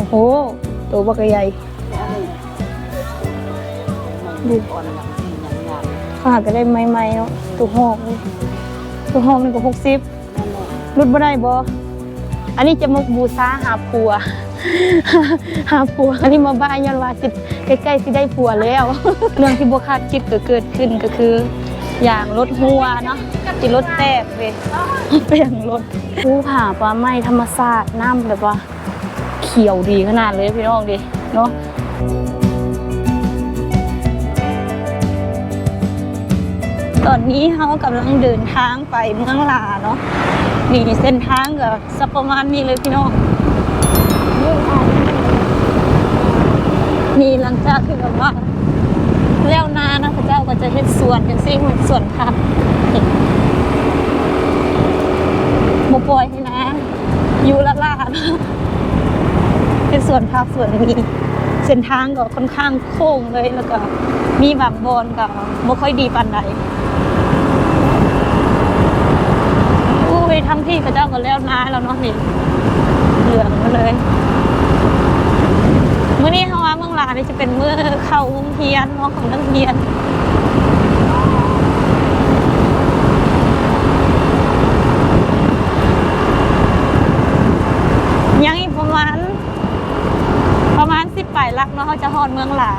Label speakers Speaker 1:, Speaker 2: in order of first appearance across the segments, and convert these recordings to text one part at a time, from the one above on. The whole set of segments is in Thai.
Speaker 1: โอ้โห ตัวบักใหญ่
Speaker 2: ดูอ่อนหลังสีหนังงาม
Speaker 1: เขาหาก็ได้ใหม่ๆเนาะตัวหอกนี่ตัวหอกนี่ก็หกสิบ
Speaker 2: นั่นแหละ
Speaker 1: รุดบ่ได้บ่อันนี้จะมาบูชาหาผัว หาผัว อันนี้มาบ้านย้อนว่าสิใกล้ๆสิได้ผัวแล้ว เรื่องที่บ่คาดคิดก็เกิดขึ้นก็คือ อย่างรถหัวเนาะจิรถแตกเว้ยเปลี่ยนรถผู้ผาปลาไม้ธรรมศาสตร์น้ำแบบว่า เขียวดีขนาดเลยพี่น้องดิเนาะตอนนี้เขากำลังเดินทางไปเมืองลาเนาะนี่เส้นทางก็สักประมาณนี้เลยพี่น้องนี่หลังจากที่แบบว่าแล้วนานะพระเจ้าก็จะเฮ็ดสวนกันซิเหมือนสวนผักบปล่อยให้นะอยู่ละลาด เป็นสวนผักสวนมีเส้นทางก็ค่อนข้างโค้งเลยแล้วก็มีบางบอนก็บ่ค่อยดีปานใดอุ้ยทั้งที่พระเจ้าก็แล้วนาแล้วเนาะนี่เหลืองมาเลยเมื่อนี้เขาว่าเมืองลาวนี่จะเป็นเมื่อเข้าโรงเรียนเนาะของนักเรียน ยังอีกประมาณ ประมาณสิบปลายลัก เนเขาจะฮอดเมืองหลา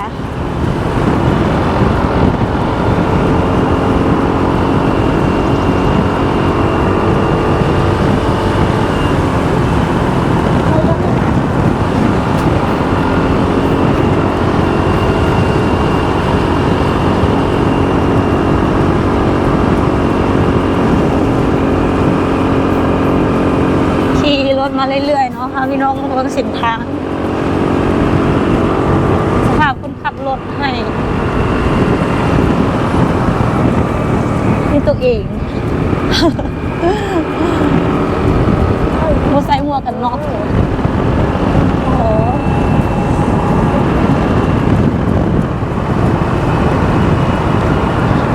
Speaker 1: ขี่รถมาเรื่อยๆเนาะพาพี่น้องเบิ่งส้นทาง สภาพคนขับรถให้นี่ตัวเอง โมใส่หมวกกันน็อกโอ้โห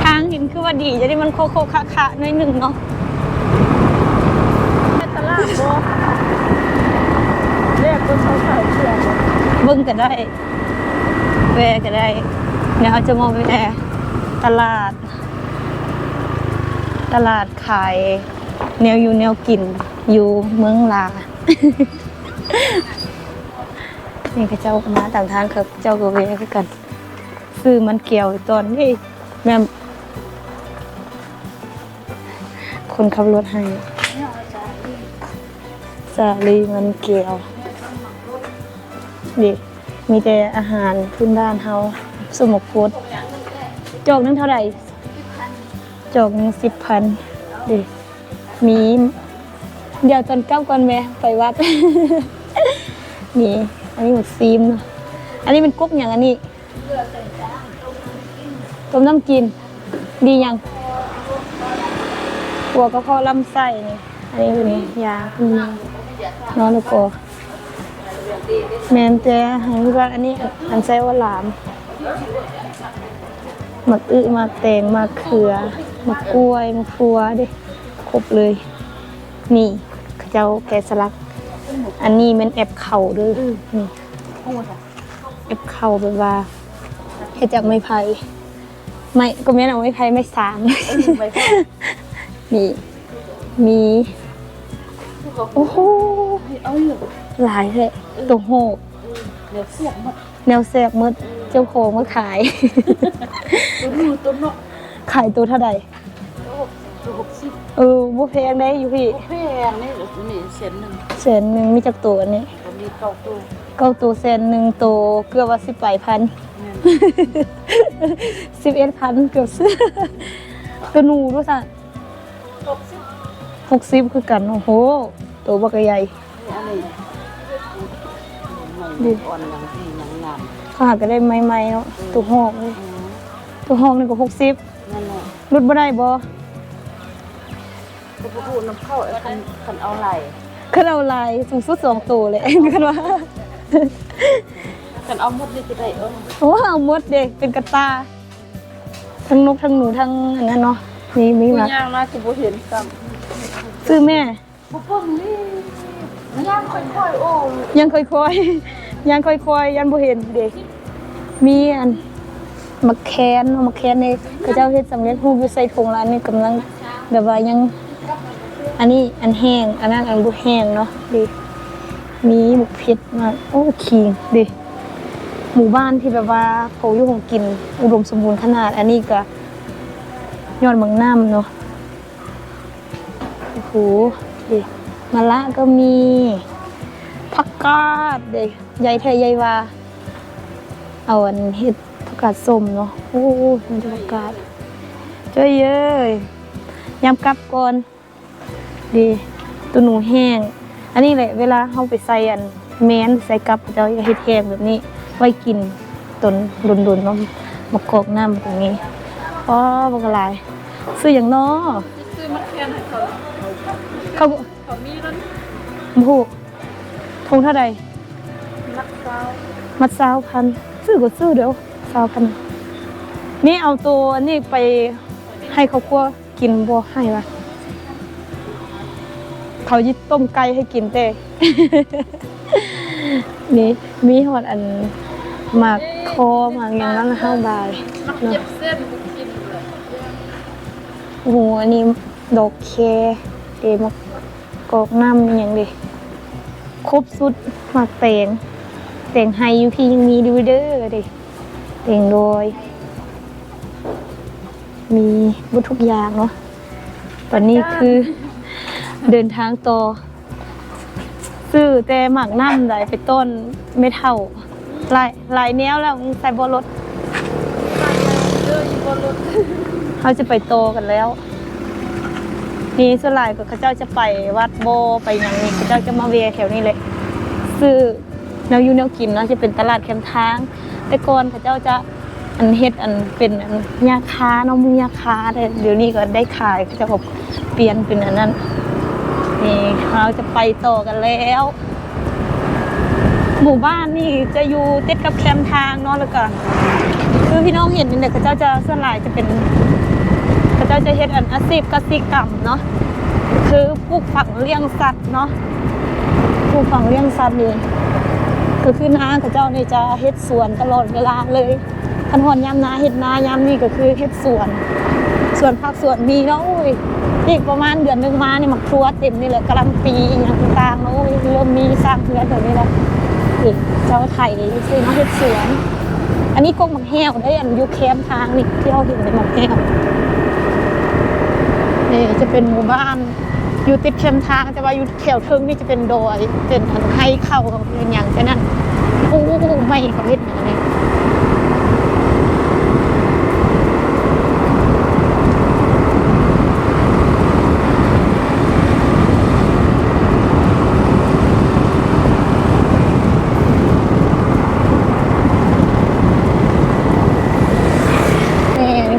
Speaker 1: ทางเห็นคือว่าดีจะได้ มันโคโคคะคะหน่อยหนึ่งเนาะ
Speaker 2: ตลาดบ่เรียกคนเขาขายเสื้อบ่
Speaker 1: เบิ่งก็ได้แวะก็ได้เดี๋ยวเขาจะมาแวะตลาด ตลาดขายแนวอยู่แนวกินอยู่เมืองลานี่ก็เจ้าก็มาต่างทางครับเจ้าก็แวะคือกันซื้อมันเกี่ยวตอนนี้แม่ คนขับรถให้สาลีมันเกี่ยวดิมีแต่อาหารพื้นบ้านเฮาสมกพุดจอกนึงเท่าไหร่จอกนึงสิบพันดิมีเดี๋ยวตอนเก้าก่อนแม่ไปวัดนี่ อันนี้หมดซีมเนาะอันนี้เป็นกุ๊กอย่างอันนี้ต้มน้ำกิน ดียัง วกระเพาะลำไส้นี่อันนี้คือนี่ยาคุณยานอนลูกโกแมนแต่ให้ว่าอันนี้อันใช้ว่าหลามหมักอึหมักแตงหมักเขือหมักกล้วยหมักฟัวดิครบเลย นี่เขเจ้าแกสลัก อันนี้มันแอบเข่าด้วยนี่แอบเข่าแบบว่าเฮ็ดจากไม้ไผ่ไม่ก็แม่นเอาไม้ไผ่ไม่สาง
Speaker 2: ไม่
Speaker 1: นี่มีโอ้โห
Speaker 2: เอาอยู่
Speaker 1: หลายเลยตัวโหก
Speaker 2: เดี๋ยวเสียบหมด
Speaker 1: แนวแสบมืดเจ้าของมาขาย
Speaker 2: ตัวนู้ตัวเนาะ
Speaker 1: ขายตัวเท่าใด
Speaker 2: ตัวหกสิบ
Speaker 1: เออบ่แพงได้อยู่พี่
Speaker 2: แพงนี่เดี๋ยวตัวนี้เส้นหนึ่ง
Speaker 1: แสนหนึ่งมีจักตัวอันนี้
Speaker 2: ตัวนี้เก้าตัว
Speaker 1: เก้าตัวแสนหนึ่งตัวเกือบว่าสิบปลายพัน
Speaker 2: แม่น
Speaker 1: สิบเอ็ดพันเกือบซื้อตัวหนูด้วยสั
Speaker 2: หกสิบ
Speaker 1: หกสิบคือกัน โอ้โห ตัวบักใหญ่
Speaker 2: อันนี้มันอ่อนหลังสีหนังงาม
Speaker 1: เขาหาก็ได้ใหม่ๆเนาะตัวหอกเลย
Speaker 2: อืม
Speaker 1: ตัวหอกนี่ก็หกสิบ
Speaker 2: นั่นแหละ
Speaker 1: รุดบ่ได้บ่
Speaker 2: ตัวผู้น้ำเข้าไอ้คันคันเอาไหล
Speaker 1: ขึ้นเอาลายสูงสุดสองตัวเลยกันว่า
Speaker 2: คันเอาหมดนี่จะได้เออ
Speaker 1: โอ้เอาหมดเด็กเป็นกระตาทั้งนกทั้งหนูทั้งอันนั้นเนาะนี่มี
Speaker 2: ผู้
Speaker 1: มา
Speaker 2: ย่างน่าจะบ่เห็นซ้
Speaker 1: ซื้อแม่ำ
Speaker 2: บ่เพิ่งนี่ย่างค่อยๆโอ้
Speaker 1: ยังค่อยๆยังค่อยๆยังบ่เห็นเด็กมีอันมะแคนเนาะมะแคนนี่เขาเจ้าเฮ็ดสำเร็จรูปอยู่ใส่ถุงแล้วอันนี้กำลังแบบว่ายัง อันนี้อันแห้ง อันนั้นอันบ่แห้งเนาะดิมีหมกเผ็ดมาโอ้ขิงดิหมู่บ้านที่แบบว่าเขาอยู่ของกิน อุดมสมบูรณ์ขนาด อันนี้ก็ยอดเมืองน้ำเนาะโอ้โหดิมะละก็มีผักกาดเด็กใหญ่แท้ใหญ่ว่าเอาอันเห็ดผักกาดส้มเนาะโอ้มันจะผักกาดเจ้ยเย้ยยำกลับก่อนดีตัวหนูแห้ง อันนี้แหละเวลาเขาไปใส่อันแมนใส่กลับเจ้าเห็ดแห้งแบบนี้ ไว้กินตนดุนๆเนาะมะกอกน้ำตรงนี้อ๋อบักหลายซื้ออย่างน้อ
Speaker 2: อมะเขือให้เขา
Speaker 1: เขา
Speaker 2: เขามีรถ
Speaker 1: ผูกทงเท่าใด
Speaker 2: นักเช้า
Speaker 1: มัดสาวพันซื้อก็ซื้อเดี๋ยวสาวพันนี่เอาตัวนี่ไปให้เขาคั่วกินบ่ให้ละเขายิต้มไก่ให้กินเต้นี่มีหอดอันหมากคอหมากอย่างนั้นห้าบาท
Speaker 2: เนบุกินเลย
Speaker 1: โอ้โหอันนี้ ดอกแคเดมากกอกน้ำอย่างเดีครบสุดหมากเตงเตงไฮอยูพี่ยังมีดูเด้อเดิเตงโดย มีบุทุกอย่างเนาะตอนนี้คือเดินทางต่อซื้อแต่หมักน้ำไหลไปต้นไม่เท่าหลายหลายแนวแล้วใส่บอรถ
Speaker 2: เยอะอยู่บนรถ
Speaker 1: เขาจะไปโตกันแล้ว นี่ส่วนหลายก็เขาเจ้าจะไปวัดโบไปอย่างนี้เขาเจ้าจะมาเวียแถวนี้เลยซื้อแนวยูแนวกินเนาะจะเป็นตลาดแคมทาง แต่ก่อนเขาเจ้าจะอันเฮ็ดอันเป็นอันยาค้าเนาะมุงยาค้าแต่เดี๋ยวนี้ก็ได้ขายเขาจะบอกเปลี่ยนเป็นอันนั้นนี่เราจะไปต่อกันแล้ว หมู่บ้านนี่จะอยู่ติดกับแคมทางเนาะแล้วก็คือพี่น้องเห็นนี่แหละเขาเจ้าจะส่วนหลายจะเป็น เขาจะเฮ็ดอันอาชีพกสิกรรมเนาะคือปลูกฝังเลี้ยงสัตว์เนาะปลูกฝังเลี้ยงสัตว์นี่คือคือนาเขาเจ้านี่จะเฮ็ดสวนตลอดเวลาเลยคันหอนยามนาเฮ็ดนายามนี่ก็คือเฮ็ดสวนสวนผักสวนมีเนาะอุ้ยอีกประมาณเดือนหนึงมาเนี่ยมักครัวเต็มนี่แหละกำลังปีอย่างต่างๆเนาะอุ้ยเริ่มมีสร้างเรือนแบบนี้แล้วเจ้าไทยซื้อมาเฮ็ดสวน อันนี้กงมักแห้วได้อันอยูแคมทางนี่ที่เราเห็นในมักแห้ว นี่จะเป็นหมู่บ้าน อยู่ติดแคมทางแต่ว่าอยู่แถวเทิงนี่จะเป็นดอยเป็นอันให้เข้ากับเป็นอย่างฉะนั้นโอ้โหไม่เขาเห็นอย่างนี้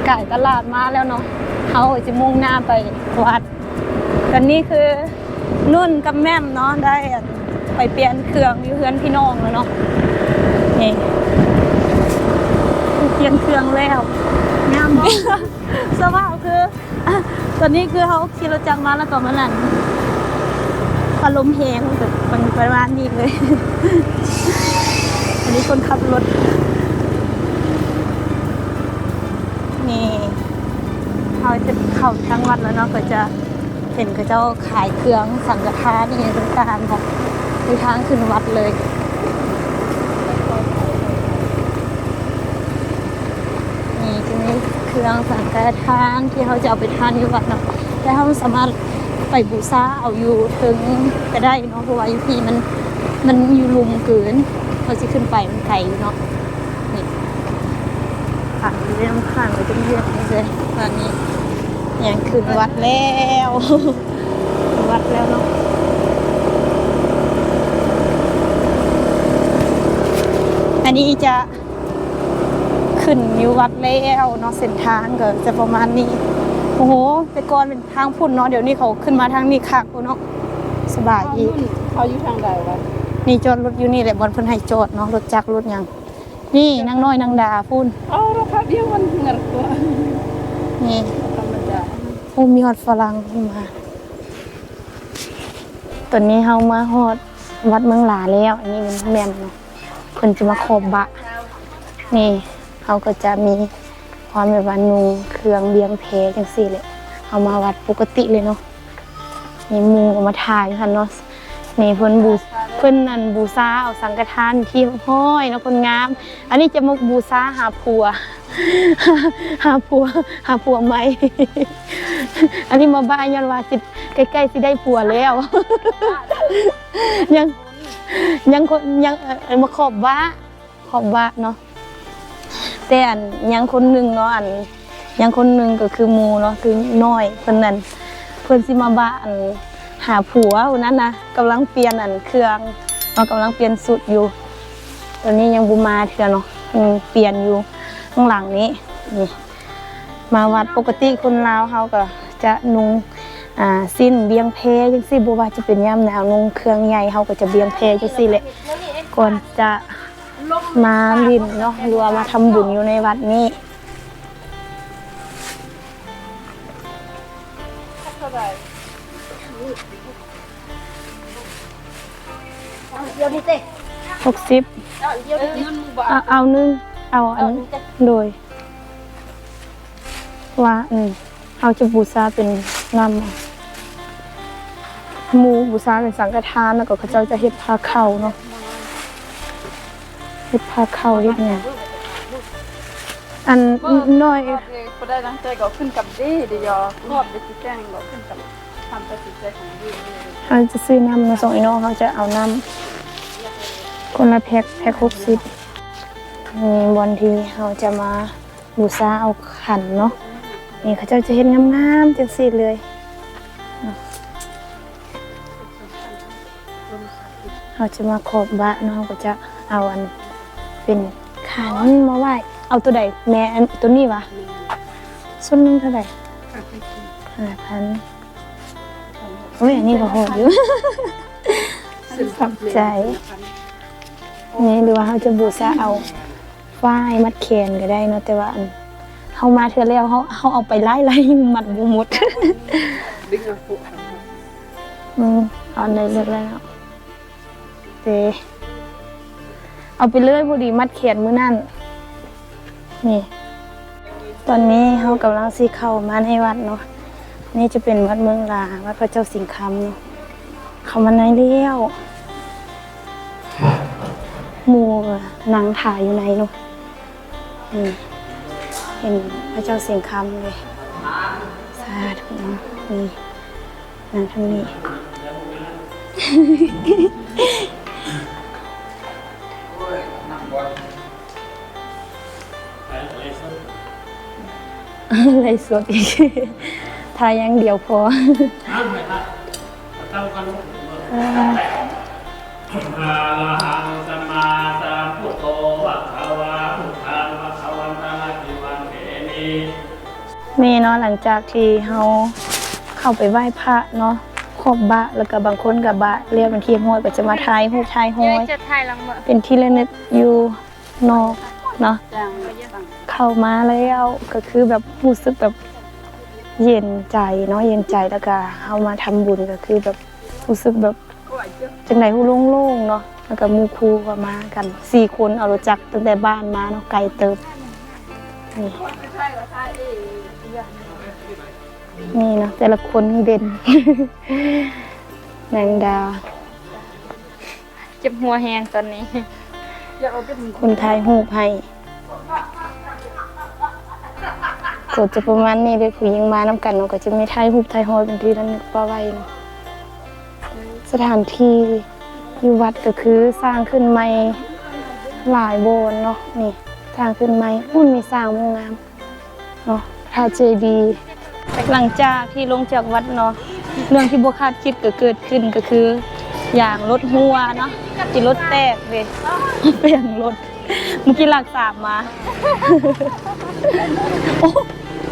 Speaker 1: ไก่ตลาดมาแล้วเนาะ เขาจะมุ่งหน้าไปวัดตอนนี้คือนุ่นกับแม่มเนาะได้ไปเปลี่ยนเครื่องอยู่เพื่อนพี่น้องแล้วเนาะนี่เปลี่ยนเครื่องแล้วงามบ่สภาพคือตอนนี้คือเขาขี่รถจักรมาแล้วก็มานั่นอารมณ์แหงแบบเป็นประมาณนี้เลย อันนี้คนขับรถ นี่ เขาจะเข้าทางวัดแล้วเนาะก็จะเห็นเขาเจ้าขายเครื่องสังฆทานนี่ต่างๆค่ะที่ทางขึ้นวัดเลยนี่จะมีเครื่องสังฆทานที่เขาจะเอาไปทานอยู่วัดเนาะแต่เขาสามารถไปบูชาเอาอยู่ถึงก็ได้เนาะเพราะว่าอยู่ที่มันมันอยู่ลุมเกินเขาจะขึ้นไปมันไกลอยู่เนาะนี่ผ่านเรื่องผ่านไปจนเยอะเลยตอนนี้ ยังขึ้นวัดแล้วขึ้นวัดแล้วเนาะอันนี้จะขึ้นอยู่วัดแล้วเนาะเส้นทางก็จะประมาณนี้โอ้โหแต่ก่อนเป็นทางพุ่นเนาะเดี๋ยวนี้เขาขึ้นมาทางนี้คักเนาะสบายอีก
Speaker 2: เขาอยู่ทางใดวะ
Speaker 1: นี่จอดรถอยู่นี่แหละบนเพิ่นให้จอดเนาะรถจักรรถหยังนี่นางน้อยนางดาพุ่น
Speaker 2: เอาเราพักเดียวมันเงินตัว
Speaker 1: นี่
Speaker 2: ธรรมดา
Speaker 1: โอ้มีฮอดฝรั่งขึ้นมาตอนนี้เฮามาฮอดวัดเมืองหลาแล้ว อันนี้มันแม่นเนาะเพิ่นจะมาขอบบะ นี่เขาก็จะมีความแบบว่านุงเครื่องเบียงเพจังสี่เลยเอามาวัดปกติเลยเนาะนี่มูเอามาถ่ายค่ะเนาะนี่เพิ่นบูเพิ่นนั่นบูซาเอาสังฆทานที่ห้อยเนาะคนงาม อันนี้จะมาบูซาหาผัว หาผัว หาผัวใหม่อันนี้มาบ้านยันว่าสิใกล้ๆสิได้ผัวแล้ว ยังยังคนยังเอ่อมาขอบว่าขอบว่าเนาะแต่อันยังคนหนึ่งเนาะอันยังคนหนึ่งก็คือหมูเนาะคือน้อยเพิ่นนั่นเพิ่นสิมาบ้าอันหาผัววันนั้นนะกำลังเปลี่ยนอันเครื่องเนาะกำลังเปลี่ยนสุดอยู่ ตอนนี้ยังบุมาเถื่อเนาะเปลี่ยนอยู่ ข้างหลังนี้นี่มาวัดปกติคนลาวเขาก็จะนุงอ่าสิ้นเบียงเพจังซี่บ่ว่าจะเป็นยามหนาวนุงเครื่องใหญ่เขาก็จะเบียงเพจังซี่แหละก่อนจะมาลินเนาะหรือว่ามาทำบุญอยู่ในวัดนี้
Speaker 2: เท่าไหร่เดี๋ยวนี้เต้
Speaker 1: 60
Speaker 2: เดี๋ยวนี้เงินมึงบ่
Speaker 1: เอาเอานึง เอาอันโดย ว่าอืมเอาจะบูชาเป็นนำเอาหมูบูชาเป็นสังฆทานแล้วก็เขาเจ้าจะเฮ็ดผ้าเข่าเนาะเฮ็ดผ้าเข่าเฮ็ดเนี่ยงอันน้อย
Speaker 2: พอได้ตั้งใจก็ขึ้นกับดีเดี๋ยวรอบได้สิแจ้งก็ขึ้นกับทำไปสิใจของดี
Speaker 1: เขาจะซื้อน้ำมาส่งไอ้น้องเขาจะเอาน้ำคนละแพ็คแพ็คหกสิบมี วันที่เขาจะมาบูชาเอาขันเนาะนี่เขาเจ้าจะเฮ็ดงามๆจังสี่เลยเนาะเขาจะมาขอบบะเนาะเขาก็จะเอาอันเป็นขันมาไหว้เอาตัวใดแม่อันตัวนี้วะส่วนหนึงเท่าไหร่ห้าพันโอ้ยอันนี้ก็โหดอยู่ขอบใจนี่หรือว่าเขาจะบูชาเอา ฝ้ายมัดแขนก็ได้เนาะแต่ว่าอันเขามาเทื่อแล้วเขาเขาเอาไปไล่ไล่มัดบูหมด
Speaker 2: ดึงเอาปุ๊บ
Speaker 1: อืมเอาในเลือกแล้วเตเอาไปเลื่อยพอดีมัดแขนมือนั่นนี่ ตอนนี้เขากำลังสีเข้ามาในวัดเนาะนี่จะเป็นวัดเมืองลาวัดพระเจ้าสิงห์คำเนาะเข้ามาในเลี้ยวหมูก็นางถ่ายอยู่ในเนาะ นี่เห็นพระเจ้าสิงห์คำเลย สาธุเนาะนี่นางทางนี้ อะไรสดอีกทายอย่างเดียวพอ
Speaker 3: อะระหังสัมมาสัมพุทโธภะคะวะ เทมิ
Speaker 1: มีเนาะหลังจากที่เราเข้าไปไหว้พระเนาะขอบบะแล้วก็บางคนกับบะเรียกเป็นที่ห้อยก็จะมาทายหูปทายห้อย
Speaker 2: จะถ่ายลังมือ
Speaker 1: เป็นที่ระลึกอยู่นอกเนาะ
Speaker 2: จัง
Speaker 1: เข้ามาแล้วก็คือแบบรู้สึกแบบเย็นใจเนาะเย็นใจแล้วก็เอามาทำบุญก็คือแบบรู้สึกแบบจังไหนหูโล่งๆเนาะแล้วก็หมูครูก็มากันสี่คนเอารถจักรตั้งแต่บ้านมาเนาะไกลเติบนี่ นี่เนาะแต่ละคนเด่น แมงดา
Speaker 2: เจ็บหัวแหงตอนนี้อยากเอาเป็น
Speaker 1: คนไทยหูปให้กดจะประมาณนี้เลยผู้หญิงมาน้ำกันเนาก็จะไมีไทยหูไทยฮอยเป็นที่ระลึกป้าไว้นะสถานที่อยู่วัดก็คือสร้างขึ้นใหม่หลายโบสถ์เนาะนี่สร้างขึ้นใหม่อุ้นมีสร้างมงงาม เนาะพระเจดีย์หลังจากที่ลงจากวัดเนาะเรื่องที่บ่คาดคิดก็เกิดขึ้นก็คือ อย่างรถหัวเนาะที่รถแตกเลยเปลี่ยนรถเมื่อกี้หลักสามมา โอ้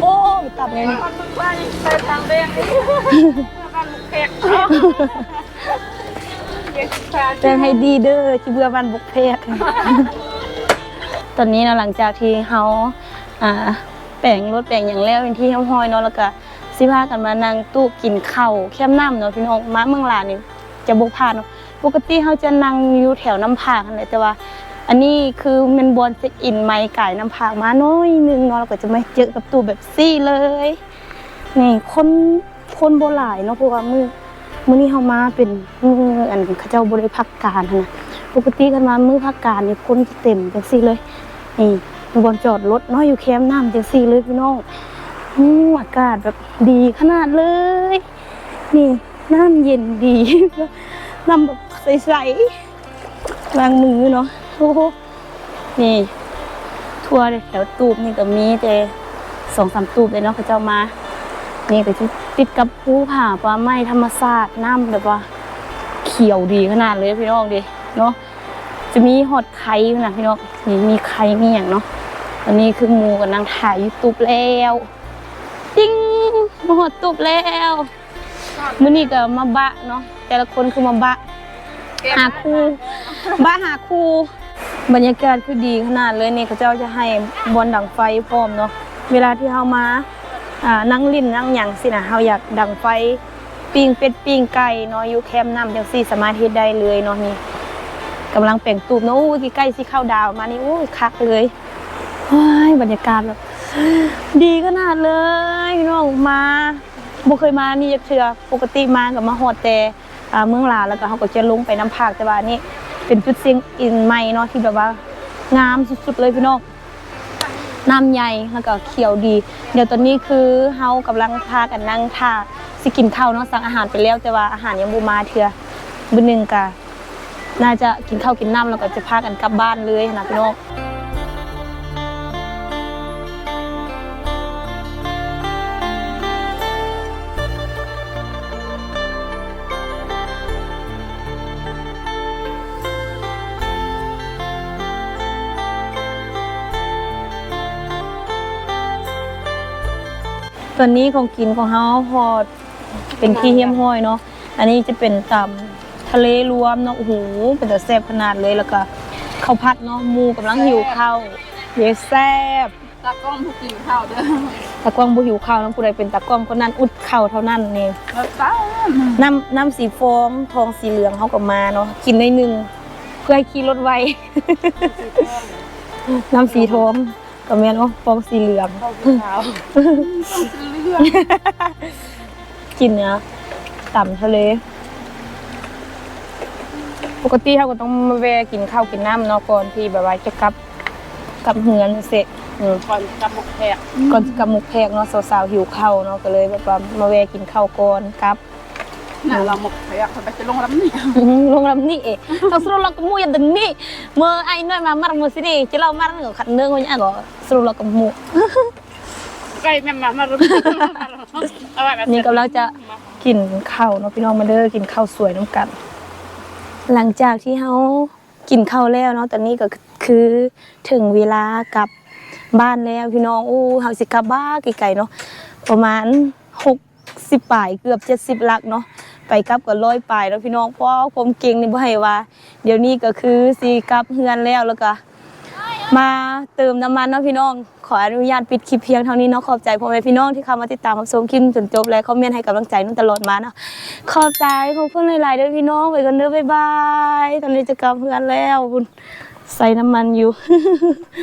Speaker 1: โอ้ตับไงนี่
Speaker 2: คนมึงว่ายังไปทางแดงนี่บ้านลูกแขกเดี๋ยวสิพา
Speaker 1: แจ้งให้ดีเด้อที่เบื่อบ้านบกเพกตอนนี้นะหลังจากที่เขาอ่า แปลงรถแปลงอย่างแล้วเป็นที่ห้อยเนาะแล้วก็สิพากันมานั่งตู้กินข้าวแคมน้ำเนาะพี่น้องมาเมืองลานี่จะบกพาเนาะปกติเขาจะนั่งอยู่แถวน้ำผากนั่นแหละแต่ว่า อันนี้คือมันบอลเช็คอินไม้ไก่น้ำผากมาน้อยหนึงเนาะเราก็จะไม่เจอกับตู้แบบซี่เลยนี่คนคนโบหลายเนาะเพราะว่ามือมื้อนี้เฮามาเป็นมืออันเขาเจ้าบ่ได้พักการนะปกติกันมามือพักการนี่คนจะเต็มจังซี่เลยนี่ บนจอดรถเนาะอยู่แคมป์น้ำจังซี่เลยพี่น้องอู้อากาศแบบดีขนาดเลย นี่น้ำเย็นดีน้ำแบบใสๆล้างมือเนาะโอ้โหนี่ ทัวร์เลยแถวตูบนี่ก็มีแต่สองสามตูบเลยเนาะเขาเจ้ามา นี่ก็ติดกับภูผาป่าไม้ธรรมศาตร์น้ำแบบว่า เขียวดีขนาดเลยพี่น้องดิเนาะจะมีหอดไข่นะพี่น้องนี่มีไข่มีอย่างเนาะ อันนี้คือหมูกับนางถ่ายยูทูบแล้วติ้งมาหอดตูบแล้วมื้อนี้ก็มาบะเนาะแต่ละคนคือมาบะหาครูบ้าหาครูบรรยากาศคือดีขนาดเลยนี่เขาเจ้าจะให้บอลดังไฟพร้อมเนาะเวลาที่เฮามาอ่านั่งลิ้นนั่งหยังสินะเฮาอยากดังไฟปิ้งเป็ดปิ้งไก่เนาะอยู่แคมป์น้ำจังซี่สามารถเฮ็ดได้เลยเนาะนี่กำลังแป่งตูบเนาะอู้ยใกล้สิเข้าดาวมานี่โอ้ยคักเลย ว้ายบรรยากาศแบบดีขนาดเลยพี่น้องมาบ่เคยมานี่จักเทื่อปกติมากับมาฮอดแต่อ่าเมืองลาแล้วก็เขาก็จะลงไปน้ำภาคแต่ว่านี่เป็นจุดเสียงอินใหม่เนาะที่แบบว่างามสุดๆเลยพี่น้องน้ำใหญ่แล้วก็เขียวดี เดี๋ยวตอนนี้คือเฮากำลังพากันนั่งท่าสิกินข้าวเนาะสั่งอาหารไปแล้วแต่ว่าอาหารยังบ่มาเทื่อมื้อหนึงก็น่าจะกินข้าวกินน้ำแล้วก็จะพากันกลับบ้านเลยนะพี่น้อง ตอนนี้ของกินของเฮาพอเป็นที่เฮี้ยมห้อยเนาะ อันนี้จะเป็นตำทะเลรวมเนาะ โอ้โห เป็นแต่แซ่บขนาดเลย แล้วก็ข้าวผัดเนาะหมูกำลังหิวข้าวเยแซ่บ
Speaker 2: ตากล้องผู้กินข้าวเด้อ
Speaker 1: ตากล้องบ่หิวข้าวน้องผู้ใดเป็นตากล้องคนนั้นอุดข้าวเท่านั้นนี่
Speaker 2: แล้วป้า
Speaker 1: น้ำน้ำสีฟองทองสีเหลืองเขาก็มาเนาะ กินในหนึ่งเพื่อให้ขี่รถไว น้ำสีทอง ก็แม่นว่าฟองสีเหลือง
Speaker 2: ขาวซื้อเรื่อง
Speaker 1: กินเนื้อต่ำทะเล ปกติเขาก็ต้องมาแวะกินข้าวกินน้ำเนาะก่อนที่แบบว่าจะกลับกลับเฮือนเสร็จอืม
Speaker 2: ก่อนกับหมกแพก
Speaker 1: ก่อนจะกลับมุกแพกเนาะสาวๆหิวข้าวเนาะก็เลยแบบว่ามาแวะกินข้าวก่อนกลับ
Speaker 2: เราหมกแพกคนไปจะลงลำนี่
Speaker 1: ลงลำนี่เองเราสรุปเราก็มูยันดึงนี่เมื่อไอ้น้อยมา mar มือสินี่จะเล่า mar เงาขัดเนื้อคนนี้ก็สรุปเราก็มู
Speaker 2: ใกล้แม่มามารุเอาไว้แบบ
Speaker 1: นี่กำลังจะกินข้าวเนาะพี่น้องมาเด้อกินข้าวสวยน้ำกัน หลังจากที่เขากินข้าวแล้วเนาะตอนนี้ก็คือถึงเวลากลับบ้านแล้วพี่น้องอู้เฮาสิกลับบ้านไกลๆเนาะประมาณ60ปลายเกือบ70หลักเนาะ ไปกลับก็ร้อยไปแล้วพี่น้องเพราะว่าความเก่งนี่บ่ให้ว่า เดี๋ยวนี้ก็คือสิกลับเฮือนแล้วแล้วก็มาเติมน้ำมันเนาะพี่น้อง ขออนุญาตปิดคลิปเพียงเท่านี้เนาะขอบใจพ่อแม่พี่น้องที่เข้ามาติดตามรับชมคลิปจนจบและคอมเมนต์ให้กำลังใจนุ่นตลอดมาเนาะขอบใจขอบคุณหลายๆด้อพี่น้องไปกันเด้อบ๊ายบายตอนนี้จะกลับเพื่อนแล้วคุณใส่น้ำมันอยู่